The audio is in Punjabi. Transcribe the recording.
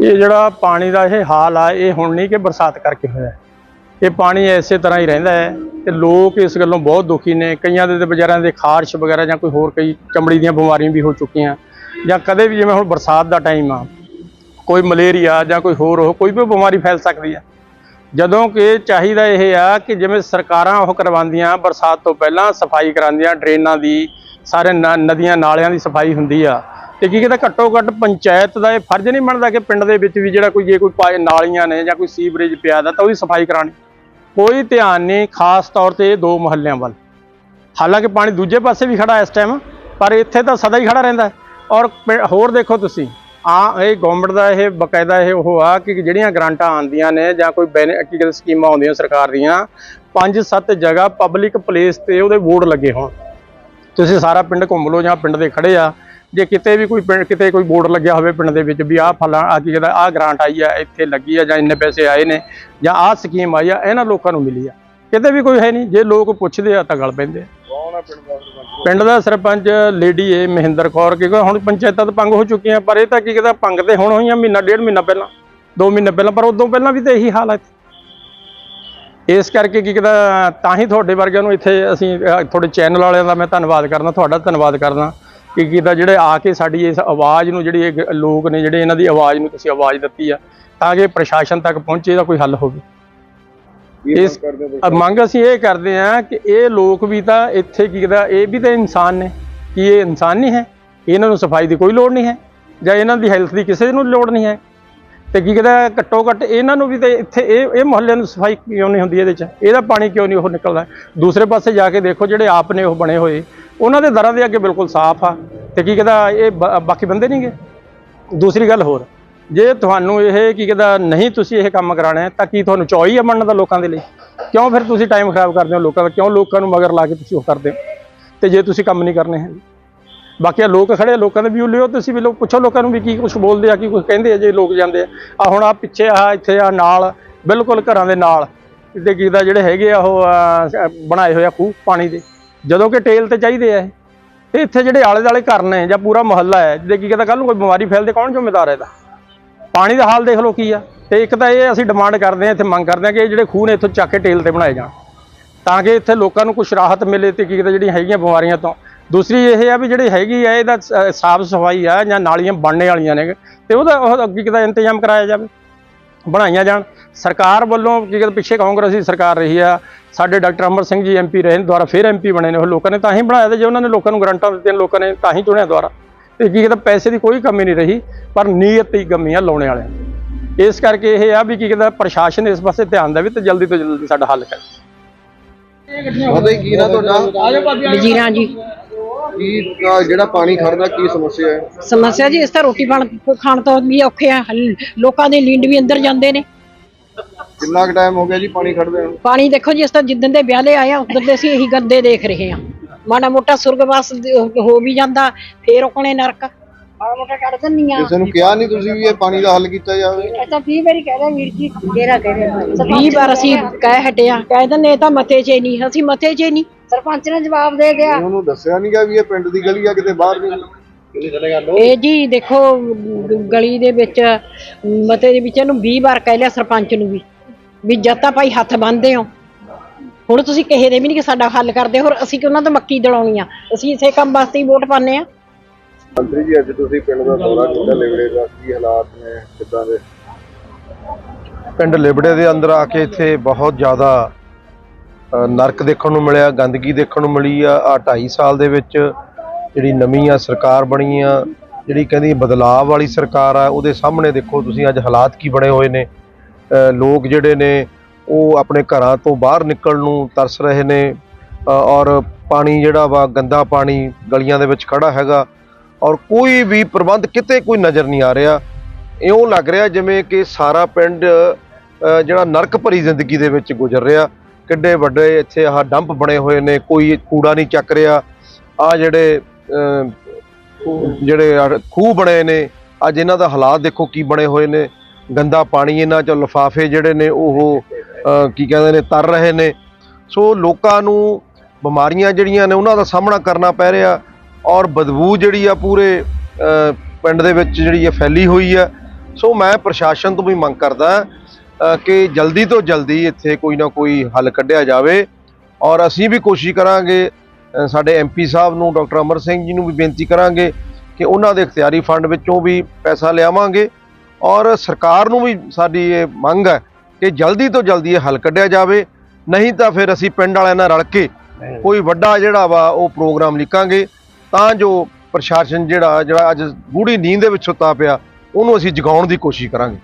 ਇਹ ਜਿਹੜਾ ਪਾਣੀ ਦਾ ਇਹ ਹਾਲ ਆ, ਇਹ ਹੁਣ ਨਹੀਂ ਕਿ ਬਰਸਾਤ ਕਰਕੇ ਹੋਇਆ। ਇਹ ਪਾਣੀ ਐਸੇ ਤਰ੍ਹਾਂ ਹੀ ਰਹਿੰਦਾ ਹੈ ਤੇ ਲੋਕ ਇਸ ਗੱਲੋਂ ਬਹੁਤ ਦੁਖੀ ਨੇ। ਕਈਆਂ ਦੇ ਤੇ ਵਿਚਾਰਿਆਂ ਦੇ ਖਾਰਸ਼ ਵਗੈਰਾ ਜਾਂ ਕੋਈ ਹੋਰ ਕਈ ਚਮੜੀ ਦੀਆਂ ਬਿਮਾਰੀਆਂ ਵੀ ਹੋ ਚੁੱਕੀਆਂ। ਜਾਂ ਕਦੇ ਵੀ ਜਿਵੇਂ ਹੁਣ ਬਰਸਾਤ ਦਾ ਟਾਈਮ ਆ, ਕੋਈ ਮਲੇਰੀਆ ਜਾਂ ਕੋਈ ਹੋਰ ਉਹ ਕੋਈ ਵੀ ਬਿਮਾਰੀ ਫੈਲ ਸਕਦੀ ਆ। ਜਦੋਂ ਕਿ ਚਾਹੀਦਾ ਇਹ ਆ ਕਿ ਜਿਵੇਂ ਸਰਕਾਰਾਂ ਉਹ ਕਰਵਾਉਂਦੀਆਂ, ਬਰਸਾਤ ਤੋਂ ਪਹਿਲਾਂ ਸਫ਼ਾਈ ਕਰਾਉਂਦੀਆਂ, ਡਰੇਨਾਂ ਦੀ, ਸਾਰੇ ਨ- ਨਦੀਆਂ ਨਾਲਿਆਂ ਦੀ ਸਫ਼ਾਈ ਹੁੰਦੀ ਆ। ਤੇ ਕੀ ਕਹਿੰਦਾ ਘੱਟੋ ਘੱਟ ਪੰਚਾਇਤ ਦਾ ਇਹ ਫਰਜ਼ ਨਹੀਂ ਬਣਦਾ ਕਿ ਪਿੰਡ ਦੇ ਵਿੱਚ ਵੀ ਜਿਹੜਾ ਕੋਈ ਜੇ ਕੋਈ ਪਾਏ ਨਾਲੀਆਂ ਨੇ ਜਾਂ ਕੋਈ ਸੀਵਰੇਜ ਪਿਆ ਦਾ ਤਾਂ ਉਹਦੀ ਸਫ਼ਾਈ ਕਰਾਣੀ ਕੋਈ ਧਿਆਨ ਨਹੀਂ ਖਾਸ ਤੌਰ ਤੇ ਇਹ ਦੋ ਮਹੱਲਿਆਂ ਵੱਲ। ਹਾਲਾਂਕਿ ਪਾਣੀ ਦੂਜੇ ਪਾਸੇ ਵੀ ਖੜਾ ਇਸ ਟਾਈਮ ਪਰ ਇੱਥੇ ਤਾਂ ਸਦਾ ਹੀ ਖੜਾ ਰਹਿੰਦਾ ਔਰ ਪਿੰ- ਹੋਰ ਦੇਖੋ ਤੁਸੀਂ ਆ ਇਹ ਗਵਰਨਮੈਂਟ ਦਾ ਇਹ ਬਕਾਇਦਾ ਇਹ ਉਹ ਆ ਕਿ ਜਿਹੜੀਆਂ ਗ੍ਰਾਂਟਾਂ ਆਉਂਦੀਆਂ ਨੇ ਜਾਂ ਕੋਈ ਬੈਨ ਕੀ ਕਹਿੰਦੇ ਸਕੀਮਾਂ ਆਉਂਦੀਆਂ ਸਰਕਾਰ ਦੀਆਂ ਪੰਜ ਸੱਤ ਜਗ੍ਹਾ ਪਬਲਿਕ ਪਲੇਸ ਤੇ ਉਹਦੇ ਬੋਰਡ ਲੱਗੇ ਹੋਣ। ਤੁਸੀਂ ਸਾਰਾ ਪਿੰਡ ਘੁੰਮ ਲਓ ਜਾਂ ਪਿੰਡ ਦੇ ਖੜੇ ਆ ਜੇ ਕਿਤੇ ਵੀ ਕੋਈ ਪਿੰਡ ਕਿਤੇ ਕੋਈ ਬੋਰਡ ਲੱਗਿਆ ਹੋਵੇ ਪਿੰਡ ਦੇ ਵਿੱਚ ਵੀ ਆਹ ਫਲਾਂ ਆ ਕੀ ਕਹਿੰਦਾ ਆਹ ਗ੍ਰਾਂਟ ਆਈ ਆ ਇੱਥੇ ਲੱਗੀ ਆ ਜਾਂ ਇੰਨੇ ਪੈਸੇ ਆਏ ਨੇ ਜਾਂ ਆਹ ਸਕੀਮ ਆਈ ਆ ਇਹਨਾਂ ਲੋਕਾਂ ਨੂੰ ਮਿਲੀ ਆ। ਕਿਤੇ ਵੀ ਕੋਈ ਹੈ ਨਹੀਂ ਜੇ ਲੋਕ ਪੁੱਛਦੇ ਆ ਤਾਂ ਗੱਲ ਪੈਂਦੇ ਪਿੰਡ ਦਾ ਸਰਪੰਚ? ਲੇਡੀ ਏ ਮਹਿੰਦਰ ਕੌਰ ਕਿਉਂਕਿ ਹੁਣ ਪੰਚਾਇਤਾਂ ਤਾਂ ਪੰਗ ਹੋ ਚੁੱਕੀਆਂ ਪਰ ਇਹ ਤਾਂ ਕੀ ਕਹਿੰਦਾ ਪੰਗ ਤੇ ਹੁਣ ਹੋਈਆਂ ਮਹੀਨਾ ਡੇਢ ਮਹੀਨਾ ਪਹਿਲਾਂ 2 ਮਹੀਨੇ ਪਹਿਲਾਂ ਪਰ ਉਦੋਂ ਪਹਿਲਾਂ ਵੀ ਤਾਂ ਇਹੀ ਹਾਲ ਹੈ ਇਸ ਕਰਕੇ ਕੀ ਕਹਿੰਦਾ ਤਾਂ ਹੀ ਤੁਹਾਡੇ ਵਰਗਿਆਂ ਨੂੰ ਇੱਥੇ ਅਸੀਂ ਤੁਹਾਡੇ ਚੈਨਲ ਵਾਲਿਆਂ ਦਾ ਮੈਂ ਧੰਨਵਾਦ ਕਰਦਾ ਤੁਹਾਡਾ ਧੰਨਵਾਦ ਕਰਦਾ। ਕਿ ਕਿਦਾ ਜਿਹੜੇ ਆ ਕੇ ਸਾਡੀ ਇਸ ਆਵਾਜ਼ ਨੂੰ ਜਿਹੜੀ ਲੋਕ ਨੇ ਜਿਹੜੇ ਇਹਨਾਂ ਦੀ ਆਵਾਜ਼ ਨੂੰ ਤੁਸੀਂ ਆਵਾਜ਼ ਦਿੱਤੀ ਆ ਤਾਂ ਕਿ ਪ੍ਰਸ਼ਾਸਨ ਤੱਕ ਪਹੁੰਚੇ ਇਹਦਾ ਕੋਈ ਹੱਲ ਹੋਵੇ। ਇਸ- ਮੰਗ ਅਸੀਂ ਇਹ ਕਰਦੇ ਹਾਂ ਕਿ ਇਹ ਲੋਕ ਵੀ ਤਾਂ ਇੱਥੇ ਕੀ ਕਹਿੰਦਾ ਇਹ ਵੀ ਤਾਂ ਇਨਸਾਨ ਨੇ ਕੀ ਇਹ ਇਨਸਾਨ ਨਹੀਂ ਹੈ ਇਹਨਾਂ ਨੂੰ ਸਫ਼ਾਈ ਦੀ ਕੋਈ ਲੋੜ ਨਹੀਂ ਹੈ ਜਾਂ ਇਹਨਾਂ ਦੀ ਹੈਲਥ ਦੀ ਕਿਸੇ ਨੂੰ ਲੋੜ ਨਹੀਂ ਹੈ। ਤੇ ਕੀ ਕਹਿੰਦਾ ਘੱਟੋ ਘੱਟ ਇਹਨਾਂ ਨੂੰ ਵੀ ਤੇ ਇੱਥੇ ਇਹ ਇਹ ਮੁਹੱਲੇ ਨੂੰ ਸਫ਼ਾਈ ਕਿਉਂ ਨਹੀਂ ਹੁੰਦੀ ਇਹਦੇ ਚ? ਇਹਦਾ ਪਾਣੀ ਕਿਉਂ ਨਹੀਂ ਉਹ ਨਿਕਲਦਾ? ਦੂਸਰੇ ਪਾਸੇ ਜਾ ਕੇ ਦੇਖੋ ਜਿਹੜੇ ਆਪ ਨੇ ਉਹ ਬਣੇ ਹੋਏ ਉਹਨਾਂ ਦੇ ਦਰਾਂ ਦੇ ਅੱਗੇ ਬਿਲਕੁਲ ਸਾਫ਼ ਆ। ਤੇ ਕੀ ਕਹਿੰਦਾ, ਇਹ ਬ- ਬਾਕੀ ਬੰਦੇ ਨਹੀਂਗੇ? ਦੂਸਰੀ ਗੱਲ ਹੋਰ, ਜੇ ਤੁਹਾਨੂੰ ਇਹ ਕੀ ਕਹਿੰਦਾ, ਨਹੀਂ ਤੁਸੀਂ ਇਹ ਕੰਮ ਕਰਾਣਾ ਤਾਂ ਕੀ ਤੁਹਾਨੂੰ ਚੌਈ ਆ ਮੰਨਣ ਦਾ ਲੋਕਾਂ ਦੇ ਲਈ? ਕਿਉਂ ਫਿਰ ਤੁਸੀਂ ਟਾਈਮ ਖਰਾਬ ਕਰਦੇ ਹੋ ਲੋਕਾਂ ਦਾ? ਕਿਉਂ ਲੋਕਾਂ ਨੂੰ ਮਗਰ ਲਾ ਕੇ ਤੁਸੀਂ ਉਹ ਕਰਦੇ ਹੋ? ਤੇ ਜੇ ਤੁਸੀਂ ਕੰਮ ਨਹੀਂ ਕਰਨੇ ਹੈ ਬਾਕੀ ਆ ਲੋਕ ਖੜੇ ਲੋਕਾਂ ਦੇ ਵੀ ਲਿਓ, ਤੁਸੀਂ ਵੀ ਲੋਕ ਪੁੱਛੋ ਲੋਕਾਂ ਨੂੰ ਵੀ ਕੀ ਕੁਝ ਬੋਲਦੇ ਆ, ਕੀ ਕੁਝ ਕਹਿੰਦੇ ਆ, ਜੇ ਲੋਕ ਜਾਂਦੇ ਆ। ਆ ਹੁਣ ਆ ਪਿੱਛੇ ਆ ਇੱਥੇ ਆ ਨਾਲ, ਬਿਲਕੁਲ ਘਰਾਂ ਦੇ ਨਾਲ ਤੇ ਕੀ ਦਾ ਜਿਹੜੇ ਹੈਗੇ ਆ ਉਹ ਬਣਾਏ ਹੋਏ ਆ ਖੂਹ ਪਾਣੀ ਦੇ। ਜਦੋਂ ਕਿ ਟੇਲ ਤੇ ਚਾਹੀਦੇ ਆ ਇਹ। ਤੇ ਇੱਥੇ ਜਿਹੜੇ ਆਲੇ ਦਾਲੇ ਘਰ ਨੇ ਜਾਂ ਪੂਰਾ ਮੁਹੱਲਾ ਹੈ, ਜਿਹਦੇ ਕੀ ਕਹਿੰਦਾ ਕੱਲ ਨੂੰ ਕੋਈ ਬਿਮਾਰੀ ਫੈਲਦੇ, ਕੌਣ ਜ਼ਿੰਮੇਦਾਰ ਹੈ ਇਹਦਾ? ਪਾਣੀ ਦਾ ਹਾਲ ਦੇਖ ਲਓ ਕੀ ਆ। ਤੇ ਇੱਕ ਤਾਂ ਇਹ ਅਸੀਂ ਡਿਮਾਂਡ ਕਰਦੇ ਆ ਇੱਥੇ ਮੰਗ ਕਰਦੇ ਆ ਕਿ ਇਹ ਜਿਹੜੇ ਖੂਹ ਨੇ ਇੱਥੋਂ ਚੱਕ ਕੇ ਟੇਲ ਤੇ ਬਣਾਏ ਜਾਣ। ਤਾਂ ਕਿ ਇੱਥੇ ਲੋਕਾਂ ਨੂੰ ਕੁਝ ਰਾਹਤ ਮਿਲੇ ਤੇ ਕੀ ਕਹਿੰਦਾ ਜਿਹੜੀਆਂ ਹੈਗੀਆਂ ਬਿਮਾਰੀਆਂ ਤੋਂ। ਦੂਸਰੀ ਇਹ ਆ ਵੀ ਜਿਹੜੀ ਹੈਗੀ ਆ, ਇਹਦਾ ਸਾਫ਼ ਸਫ਼ਾਈ ਆ ਜਾਂ ਨਾਲੀਆਂ ਬਣਨੇ ਵਾਲੀਆਂ ਨੇ। ਤੇ ਉਹਦਾ ਉਹ ਅੱਗੇ ਕਿਦਾ ਇੰਤਜ਼ਾਮ ਕਰਾਇਆ ਜਾਵੇ। ਬਣਾਈਆਂ ਜਾਣ। ਸਰਕਾਰ ਵੱਲੋਂ ਕੀ ਕਹਿੰਦੇ ਪਿੱਛੇ ਕਾਂਗਰਸੀ ਸਰਕਾਰ ਰਹੀ ਆ ਸਾਡੇ ਡਾਕਟਰ ਅਮਰ ਸਿੰਘ ਜੀ ਐਮਪੀ ਰਹੇ ਨੇ ਦੁਆਰਾ ਫਿਰ ਐਮਪੀ ਬਣੇ ਨੇ ਉਹ ਲੋਕਾਂ ਨੇ ਤਾਂ ਹੀ ਬਣਾਇਆ ਤੇ ਜੇ ਉਹਨਾਂ ਨੇ ਲੋਕਾਂ ਨੂੰ ਗਰੰਟਾਂ ਦਿੱਤੀਆਂ ਲੋਕਾਂ ਨੇ ਤਾਂ ਹੀ ਚੁਣਿਆ ਦੁਆਰਾ। ਤੇ ਕੀ ਕਹਿੰਦਾ ਪੈਸੇ ਦੀ ਕੋਈ ਕਮੀ ਨਹੀਂ ਰਹੀ ਪਰ ਨੀਅਤ ਦੀ ਕਮੀ ਆ ਲਾਉਣੇ ਵਾਲਿਆਂ ਦੀ। ਇਸ ਕਰਕੇ ਇਹ ਆ ਵੀ ਕੀ ਕਹਿੰਦਾ ਪ੍ਰਸ਼ਾਸਨ ਇਸ ਪਾਸੇ ਧਿਆਨ ਦੇਵੇ ਤੇ ਜਲਦੀ ਤੋਂ ਜਲਦੀ ਸਾਡਾ ਹੱਲ ਕਰੇ। ਉਹਦਾ ਹੀ ਕੀ ਨਾ ਤੁਹਾਡਾ ਵਜ਼ੀਰਾਂ ਜੀ। ਕੀ ਆਹ ਜਿਹੜਾ ਪਾਣੀ ਖੜਦਾ ਕੀ ਸਮੱਸਿਆ ਹੈ? ਸਮੱਸਿਆ ਜੀ ਇਸ ਤਾਂ ਰੋਟੀ ਪਾਣ ਖਾਣ ਤੋਂ ਵੀ ਔਖੇ ਆ। ਹਲ- ਲੋਕਾਂ ਦੇ ਲੀਂਡ ਵੀ ਅੰਦਰ ਜਾਂਦੇ ਨੇ। ਕਿੰਨਾ ਕੁ ਟਾਈਮ ਹੋ ਗਿਆ ਜੀ ਪਾਣੀ ਖੜਦੇ ਨੂੰ? ਪਾਣੀ ਦੇਖੋ ਜੀ ਇਸ ਤਾਂ ਜਿੱਦਣ ਦੇ ਵਿਆਹਲੇ ਆਏ ਆ ਉਦੋਂ ਦੇ ਅਸੀਂ ਇਹੀ ਗੰਦੇ ਦੇਖ ਰਹੇ ਆ। ਮਾੜਾ ਮੋਟਾ ਸੁਰਗਵਾਸ ਦੇ- ਹੋ ਵੀ ਜਾਂਦਾ ਫੇਰ ਉਹਨੇ ਨਰਕ। ਮਾੜਾ ਮੋਟਾ ਕੱਢ ਦਿੰਨੀਆਂ ਕਿਸੇ ਨੂੰ ਕਿਹਾ ਨਹੀਂ ਤੁਸੀਂ ਵੀ ਇਹ ਪਾਣੀ ਦਾ ਹੱਲ ਕੀਤਾ ਜਾਵੇ? ਅੱਛਾ 20 ਵਾਰੀ ਕਹਿ ਰਿਹਾ ਵੀਰ ਜੀ ਕਿਹੜਾ ਕਹਿ ਰਿਹਾ 20 ਵਾਰ ਅਸੀਂ ਕਹਿ ਹਟਿਆ ਕਹਿ ਦਿੰਦੇ ਇਹ ਤਾਂ ਮਤੇ 'ਚ ਹੀ ਨਹੀਂ ਅਸੀਂ ਮਤੇ 'ਚ ਹੀ ਨਹੀਂ। ਸਰਪੰਚ ਨੇ ਜਵਾਬ ਦੇ ਗਿਆ ਉਹਨੂੰ ਦੱਸਿਆ ਨਹੀਂਗਾ ਵੀ ਇਹ ਪਿੰਡ ਦੀ ਗਲੀ ਆ ਕਿਤੇ ਬਾਹਰ ਨਹੀਂ ਇਹ ਜੀ ਦੇਖੋ ਗ- ਗਲੀ ਦੇ ਵਿੱਚ ਮਤੇ ਦੇ ਵਿੱਚ ਇਹਨੂੰ 20 ਵਾਰ ਕਹਿ ਲਿਆ ਸਰਪੰਚ ਨੂੰ ਵੀ। ਵੀ ਜਦ ਤਾਂ ਭਾਈ ਹੱਥ ਬੰਨਦੇ ਹੋ। ਹੁਣ ਤੁਸੀਂ ਕਿਸੇ ਦੇ ਵੀ ਨਹੀਂ ਕਿ ਸਾਡਾ ਹੱਲ ਕਰਦੇ ਹੋਰ ਅਸੀਂ ਕਿ ਉਹਨਾਂ ਤੋਂ ਮੱਕੀ ਦਲਾਉਣੀ ਆ? ਅਸੀਂ ਇਸੇ ਕੰਮ ਵਾਸਤੇ ਹੀ ਵੋਟ ਪਾਉਂਦੇ ਆ। ਮੰਤਰੀ ਜੀ ਅੱਜ ਤੁਸੀਂ ਪਿੰਡ ਦਾ ਦੌਰਾ ਕੀਤਾ ਲਿਵੜੇ ਦਾ ਕੀ ਹਾਲਾਤ ਨੇ ਕਿੱਦਾਂ ਦੇ? ਪਿੰਡ ਲਿਬੜੇ ਦੇ ਅੰਦਰ ਆ ਕੇ ਇੱਥੇ ਬਹੁਤ ਜ਼ਿਆਦਾ ਨਰਕ ਦੇਖਣ ਨੂੰ ਮਿਲਿਆ, ਗੰਦਗੀ ਦੇਖਣ ਨੂੰ ਮਿਲੀ ਆ ਆ 2.5 ਸਾਲ ਦੇ ਵਿੱਚ ਜਿਹੜੀ ਨਵੀਂ ਆ ਸਰਕਾਰ ਬਣੀ ਆ, ਜਿਹੜੀ ਕਹਿੰਦੀ ਬਦਲਾਅ ਵਾਲੀ ਸਰਕਾਰ ਆ, ਉਹਦੇ ਸਾਹਮਣੇ ਦੇਖੋ ਤੁਸੀਂ ਅੱਜ ਹਾਲਾਤ ਕੀ ਬਣੇ ਹੋਏ ਨੇ। ਲੋਕ ਜਿਹੜੇ ਨੇ, ਉਹ ਆਪਣੇ ਘਰਾਂ ਤੋਂ ਬਾਹਰ ਨਿਕਲਣ ਨੂੰ ਤਰਸ ਰਹੇ ਨੇ ਔਰ ਪਾਣੀ ਜਿਹੜਾ ਵਾ, ਗੰਦਾ ਪਾਣੀ ਗਲੀਆਂ ਦੇ ਵਿੱਚ ਖੜਾ ਹੈਗਾ, ਔਰ ਕੋਈ ਵੀ ਪ੍ਰਬੰਧ ਕਿਤੇ ਕੋਈ ਨਜ਼ਰ ਨਹੀਂ ਆ ਰਿਹਾ। ਇਉਂ ਲੱਗ ਰਿਹਾ ਜਿਵੇਂ ਕਿ ਸਾਰਾ ਪਿੰਡ ਜਿਹੜਾ ਨਰਕ ਭਰੀ ਜ਼ਿੰਦਗੀ ਦੇ ਵਿੱਚ ਗੁਜ਼ਰ ਰਿਹਾ। ਕਿੱਡੇ ਵੱਡੇ ਇੱਥੇ ਆਹ ਡੰਪ ਬਣੇ ਹੋਏ ਨੇ, ਕੋਈ ਕੂੜਾ ਨਹੀਂ ਚੱਕ ਰਿਹਾ। ਆ ਜਿਹੜੇ ਜਿਹੜੇ ਖੂਹ ਬਣੇ ਨੇ, ਅੱਜ ਇਹਨਾਂ ਦਾ ਹਾਲਾਤ ਦੇਖੋ ਕੀ ਬਣੇ ਹੋਏ ਨੇ। ਗੰਦਾ ਪਾਣੀ ਇਹਨਾਂ ਚ ਲਿਫਾਫੇ ਜਿਹੜੇ ਨੇ, ਉਹ ਕੀ ਕਹਿੰਦੇ ਨੇ, ਤਰ ਰਹੇ ਨੇ। ਸੋ ਲੋਕਾਂ ਨੂੰ ਬਿਮਾਰੀਆਂ ਜਿਹੜੀਆਂ ਨੇ, ਉਹਨਾਂ ਦਾ ਸਾਹਮਣਾ ਕਰਨਾ ਪੈ ਰਿਹਾ। ਔਰ ਬਦਬੂ ਜਿਹੜੀ ਆ ਪੂਰੇ ਪਿੰਡ ਦੇ ਵਿੱਚ ਜਿਹੜੀ ਆ ਫੈਲੀ ਹੋਈ ਆ। ਸੋ ਮੈਂ ਪ੍ਰਸ਼ਾਸਨ ਤੋਂ ਵੀ ਮੰਗ ਕਰਦਾ ਕਿ ਜਲਦੀ ਤੋਂ ਜਲਦੀ ਇੱਥੇ ਕੋਈ ਨਾ ਕੋਈ ਹੱਲ ਕੱਢਿਆ ਜਾਵੇ। ਔਰ ਅਸੀਂ ਵੀ ਕੋਸ਼ਿਸ਼ ਕਰਾਂਗੇ ਸਾਡੇ ਐਮਪੀ ਸਾਹਿਬ ਨੂੰ ਡਾਕਟਰ ਅਮਰ ਸਿੰਘ ਜੀ ਨੂੰ ਵੀ ਬੇਨਤੀ ਕਰਾਂਗੇ ਕਿ ਉਹਨਾਂ ਦੇ ਇਖਤਿਆਰੀ ਫੰਡ ਵਿੱਚੋਂ ਵੀ ਪੈਸਾ ਲਿਆਵਾਂਗੇ। ਔਰ ਸਰਕਾਰ ਨੂੰ ਵੀ ਸਾਡੀ ਇਹ ਮੰਗ ਹੈ ਕਿ ਜਲਦੀ ਤੋਂ ਜਲਦੀ ਇਹ ਹੱਲ ਕੱਢਿਆ ਜਾਵੇ। ਨਹੀਂ ਤਾਂ ਫਿਰ ਅਸੀਂ ਪਿੰਡ ਵਾਲਿਆਂ ਨਾਲ ਰਲ ਕੇ ਕੋਈ ਵੱਡਾ ਜਿਹੜਾ ਵਾ ਉਹ ਪ੍ਰੋਗਰਾਮ ਲਿਖਾਂਗੇ। ਤਾਂ ਜੋ ਪ੍ਰਸ਼ਾਸਨ ਜਿਹੜਾ ਜਿਹੜਾ ਅੱਜ ਗੂੜੀ ਨੀਂਦ ਦੇ ਵਿੱਚ ਸੁੱਤਾ ਪਿਆ ਉਹਨੂੰ ਅਸੀਂ ਜਗਾਉਣ ਦੀ ਕੋਸ਼ਿਸ਼ ਕਰਾਂਗੇ।